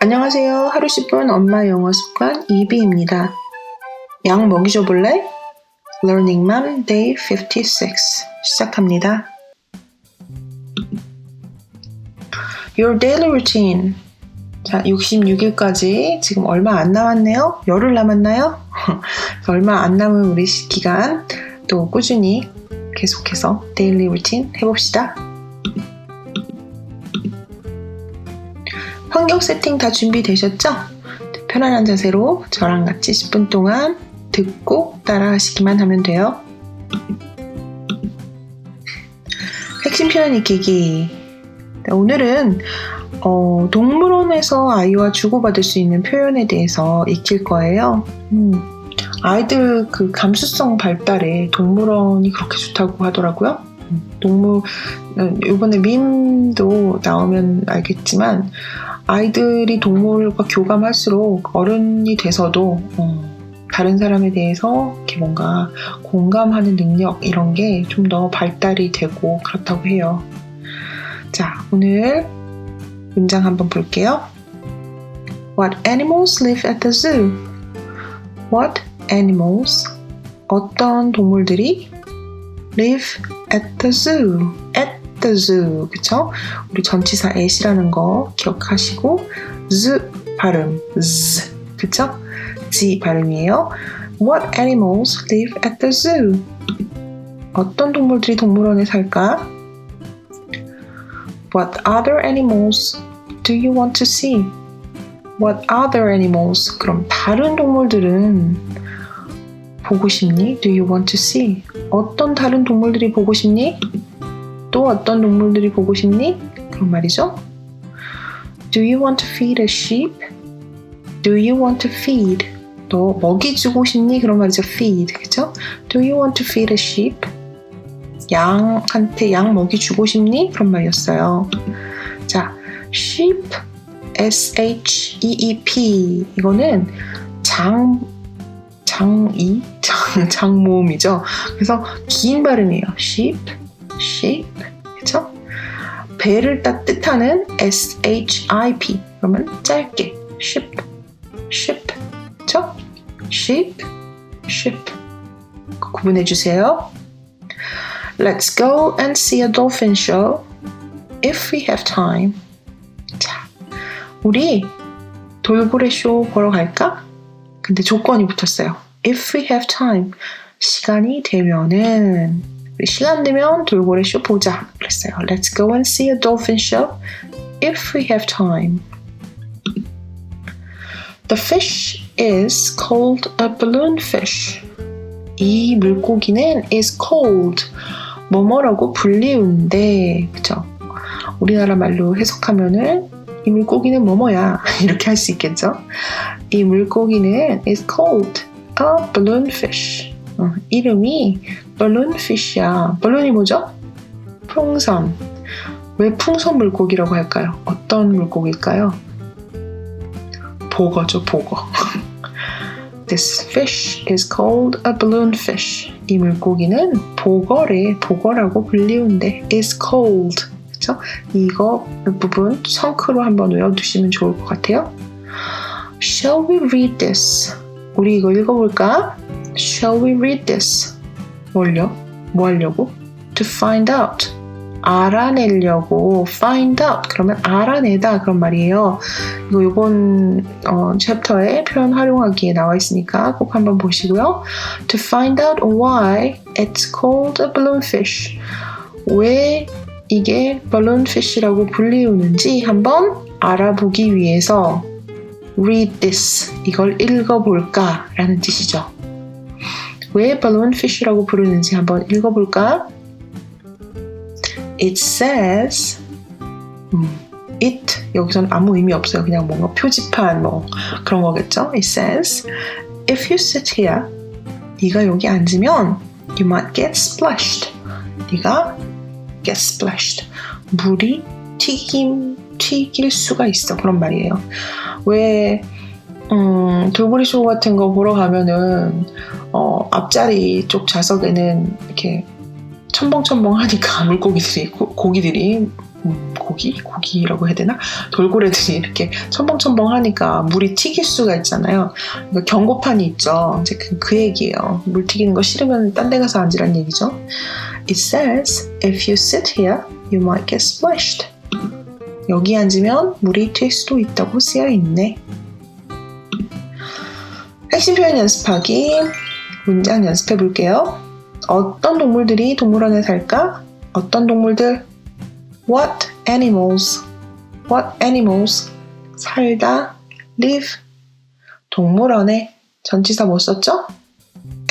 안녕하세요. 하루 10분 엄마 영어 습관 이비입니다. 양 먹이 줘볼래? Learning Mom Day 56 시작합니다. Your daily routine. 자, 66일까지 지금 얼마 안 남았네요? 열흘 남았나요? 얼마 안 남은 우리 기간 또 꾸준히 계속해서 데일리 루틴 해봅시다. 환경 세팅 다 준비되셨죠? 편안한 자세로 저랑 같이 10분 동안 듣고 따라 하시기만 하면 돼요. 핵심 표현 익히기. 네, 오늘은 어, 동물원에서 아이와 주고받을 수 있는 표현에 대해서 익힐 거예요. 음, 아이들 그 감수성 발달에 동물원이 그렇게 좋다고 하더라고요. 음, 동물 이번에 밈도 나오면 알겠지만 아이들이 동물과 교감할수록 어른이 돼서도 어, 다른 사람에 대해서 이렇게 뭔가 공감하는 능력 이런 게 좀 더 발달이 되고 그렇다고 해요. 자, 오늘 문장 한번 볼게요. What animals live at the zoo? What animals? 어떤 동물들이 live at the zoo? at the zoo. 그쵸? 우리 전치사 at이라는 거 기억하시고 z 발음 z 그쵸? z 발음이에요. What animals live at the zoo? 어떤 동물들이 동물원에 살까? What other animals do you want to see? What other animals? 그럼 다른 동물들은 보고 싶니? Do you want to see? 어떤 다른 동물들이 보고 싶니? 또 어떤 동물들이 보고 싶니? 그런 말이죠. Do you want to feed a sheep? Do you want to feed? 또 먹이 주고 싶니? 그런 말이죠. feed. 그죠? Do you want to feed a sheep? 양한테 양 먹이 주고 싶니? 그런 말이었어요. 자, sheep, S-H-E-E-P. 이거는 장, 장이? 장, 장모음이죠. 그래서 긴 발음이에요. sheep, sheep. 그쵸? 배를 뜻하는 S-H-I-P. 그러면 짧게. sheep, sheep. 그쵸? sheep, sheep. 구분해 주세요. Let's go and see a dolphin show if we have time. 자, 우리 돌고래 쇼 보러 갈까? 근데 조건이 붙었어요. If we have time. 시간이 되면은 시간 되면 돌고래 쇼 보자. 그랬어요. Let's go and see a dolphin show if we have time. The fish is called a balloon fish. 이 물고기는 is cold. 뭐뭐라고 불리운데, 그쵸? 우리나라 말로 해석하면은 이 물고기는 뭐뭐야 이렇게 할 수 있겠죠? 이 물고기는 is called a balloon fish. 어, 이름이 balloon fish야. balloon이 뭐죠? 풍선. 왜 풍선 물고기라고 할까요? 어떤 물고기일까요? 보거죠, 보거. This fish is called a balloon fish. 이 물고기는 보거래, 보거라고 불리운데 is cold. 그쵸? 이거 부분 성크로 한번 외워두시면 좋을 것 같아요. Shall we read this? 우리 이거 읽어볼까? Shall we read this? 뭘요? 뭐 하려고? To find out. 알아내려고 find out 그러면 알아내다 그런 말이에요. 이거 이번 어, 챕터에 표현 활용하기에 나와 있으니까 꼭 한번 보시고요. To find out why it's called a balloonfish. 왜 이게 balloonfish라고 불리우는지 한번 알아보기 위해서 read this 이걸 읽어볼까라는 뜻이죠. 왜 balloonfish라고 부르는지 한번 읽어볼까? It says 음, it 여기서는 아무 의미 없어요. 그냥 뭔가 표지판 뭐 그런 거겠죠. It says if you sit here 네가 여기 앉으면 you might get splashed. 네가 get splashed. 물이 튀김 튀길 수가 있어 그런 말이에요. 왜 음, 돌고래 쇼 같은 거 보러 가면은 어, 앞자리 쪽 좌석에는 이렇게 첨벙첨벙 하니까 물고기들이 고, 고기들이 음, 고기? 고기라고 해야 되나? 돌고래들이 이렇게 첨벙첨벙하니까 물이 튀길 수가 있잖아요. 그러니까 경고판이 있죠. 이제 그, 그 얘기예요. 물 튀기는 거 싫으면 딴 데 가서 앉으란 얘기죠. It says, if you sit here, you might get splashed. 여기 앉으면 물이 튈 수도 있다고 쓰여 있네. 핵심 표현 연습하기. 문장 연습해 볼게요. 어떤 동물들이 동물원에 살까? 어떤 동물들? What animals? What animals? 살다, live. 동물원에 전치사 뭐 썼죠?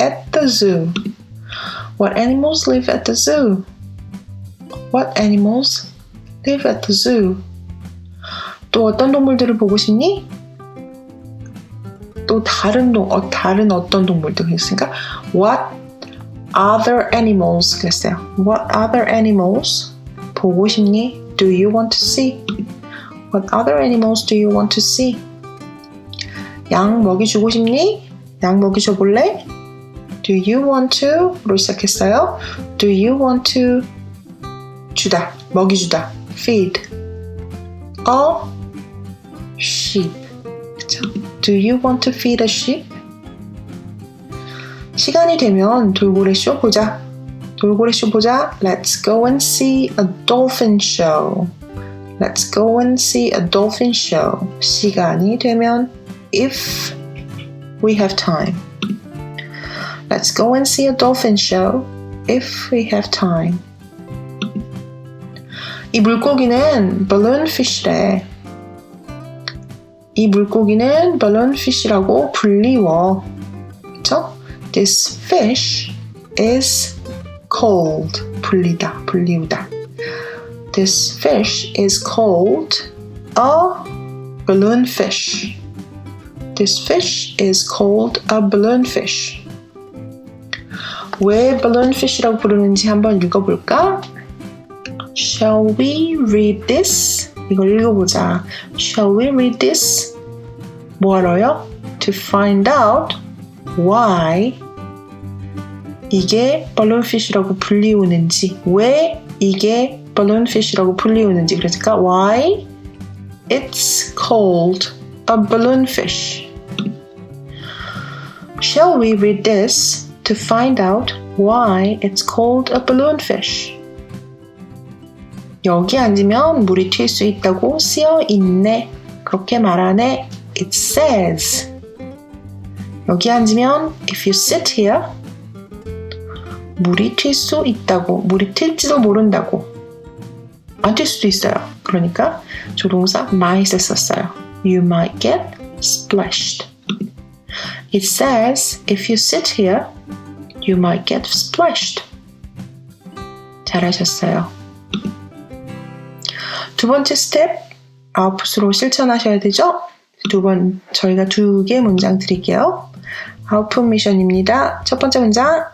At the zoo. What animals live at the zoo? What animals live at the zoo? 또 어떤 동물들을 보고 싶니? 또 다른 동, 어, 다른 어떤 동물들 그랬으니까 What other animals 그랬어요. What other animals 보고 싶니? Do you want to see? What other animals do you want to see? 양 먹이 주고 싶니? 양 먹이 줘 볼래? Do you want to? 로 시작했어요. Do you want to? 주다, 먹이 주다. Feed. A sheep. 그쵸? Do you want to feed a sheep? 시간이 되면 돌고래 쇼 보자. 돌고래 쇼 보자. Let's go and see a dolphin show. Let's go and see a dolphin show. 시간이 되면 if we have time. Let's go and see a dolphin show if we have time. 이 물고기는 balloonfish래. 이 물고기는 balloonfish라고 불리워. 그쵸? This fish is cold. 불리다, 불리우다. This fish is called a balloonfish. This fish is called a balloonfish. 왜 balloonfish라고 부르는지 한번 읽어볼까? Shall we read this? 이걸 읽어보자. Shall we read this? 뭐하러요? To find out why 이게 balloonfish라고 불리우는지 왜 이게 balloonfish라고 불리우는지 그러니까 why it's called a balloonfish. Shall we read this to find out why it's called a balloonfish? 여기 앉으면 물이 튈 수 있다고 쓰여 있네. 그렇게 말하네. It says. 여기 앉으면 if you sit here 물이 튈 수 있다고 물이 튈지도 모른다고 안 튈 수도 있어요. 그러니까 조동사 might을 썼어요. You might get splashed. It says if you sit here you might get splashed. 잘하셨어요. 두 번째 스텝 아웃풋으로 실천하셔야 되죠? 두 번 저희가 두 개 문장 드릴게요. 아웃풋 미션입니다. 첫 번째 문장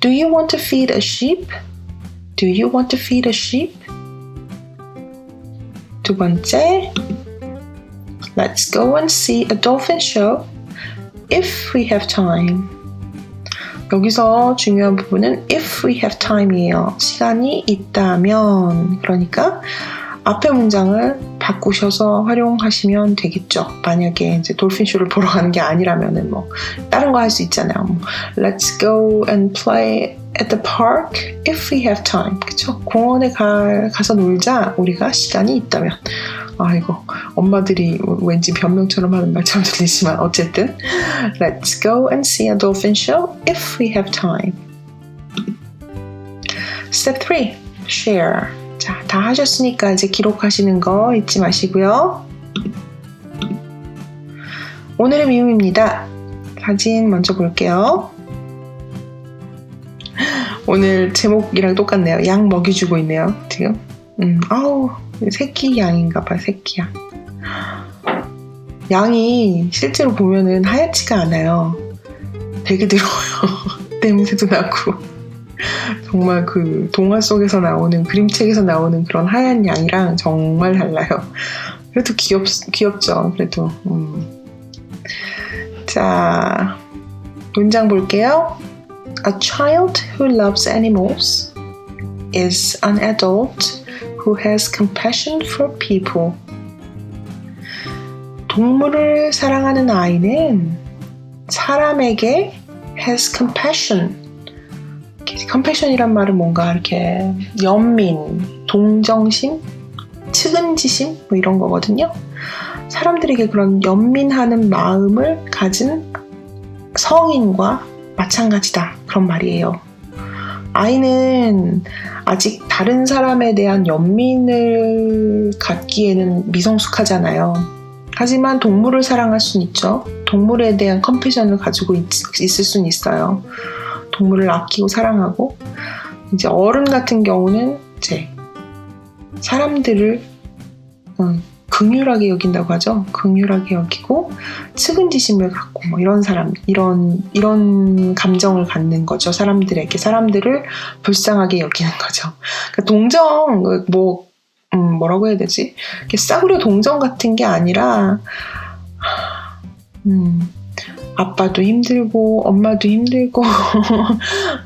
Do you want to feed a sheep? Do you want to feed a sheep? 두 번째 Let's go and see a dolphin show if we have time. 여기서 중요한 부분은 if we have time이에요. 시간이 있다면. 그러니까 앞에 문장을 바꾸셔서 활용하시면 되겠죠. 만약에 이제 돌핀 쇼를 보러 가는 게 아니라면은 뭐 다른 거 할 수 있잖아요. 뭐, Let's go and play at the park if we have time. 그쵸? 공원에 가, 가서 놀자. 우리가 시간이 있다면. 아 이거 엄마들이 왠지 변명처럼 하는 말처럼 들리지만 어쨌든 Let's go and see a dolphin show if we have time. Step 3. Share. 자, 다 하셨으니까 이제 기록하시는 거 잊지 마시고요. 오늘의 미움입니다. 사진 먼저 볼게요. 오늘 제목이랑 똑같네요. 양 먹이 주고 있네요. 지금. 음, 아우, 새끼 양인가 봐, 새끼 양. 양이 실제로 보면은 하얗지가 않아요. 되게 더러워요. 냄새도 나고. 정말 그 동화 속에서 나오는 그림책에서 나오는 그런 하얀 양이랑 정말 달라요. 그래도 귀엽, 귀엽죠. 그래도. 음. 자, 문장 볼게요. A child who loves animals is an adult who has compassion for people. 동물을 사랑하는 아이는 사람에게 has compassion. compassion이란 말은 뭔가 이렇게 연민, 동정심, 측은지심 뭐 이런 거거든요. 사람들에게 그런 연민하는 마음을 가진 성인과 마찬가지다 그런 말이에요. 아이는 아직 다른 사람에 대한 연민을 갖기에는 미성숙하잖아요. 하지만 동물을 사랑할 수는 있죠. 동물에 대한 컴패션을 가지고 있, 있을 수는 있어요. 동물을 아끼고 사랑하고 이제 어른 같은 경우는 이제 사람들을 음, 긍휼하게 여긴다고 하죠. 긍휼하게 여기고 측은지심을 갖고 뭐 이런 사람 이런 이런 감정을 갖는 거죠. 사람들에게 사람들을 불쌍하게 여기는 거죠. 그러니까 동정 뭐 음, 뭐라고 해야 되지? 이렇게 싸구려 동정 같은 게 아니라 음, 아빠도 힘들고 엄마도 힘들고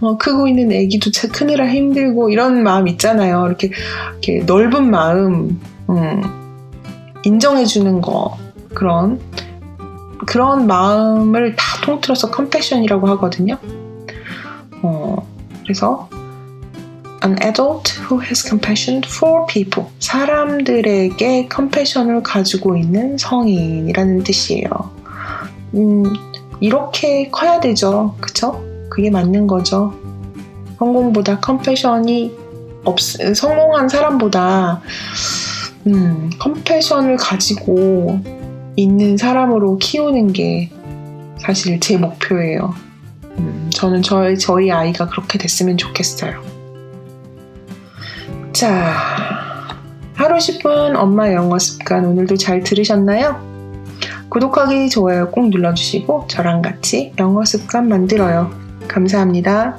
어, 크고 있는 아기도 차- 크느라 힘들고 이런 마음 있잖아요. 이렇게, 이렇게 넓은 마음 음, 인정해주는 거 그런 그런 마음을 다 통틀어서 컴패션이라고 하거든요. 어, 그래서 an adult who has compassion for people 사람들에게 컴패션을 가지고 있는 성인이라는 뜻이에요. 음, 이렇게 커야 되죠. 그쵸? 그게 맞는 거죠. 성공보다 컴패션이 없, 성공한 사람보다, 음, 컴패션을 가지고 있는 사람으로 키우는 게 사실 제 목표예요. 음, 저는 저희, 저희 아이가 그렇게 됐으면 좋겠어요. 자, 하루 10분 엄마 영어 습관 오늘도 잘 들으셨나요? 구독하기, 좋아요 꼭 눌러주시고 저랑 같이 영어 습관 만들어요. 감사합니다.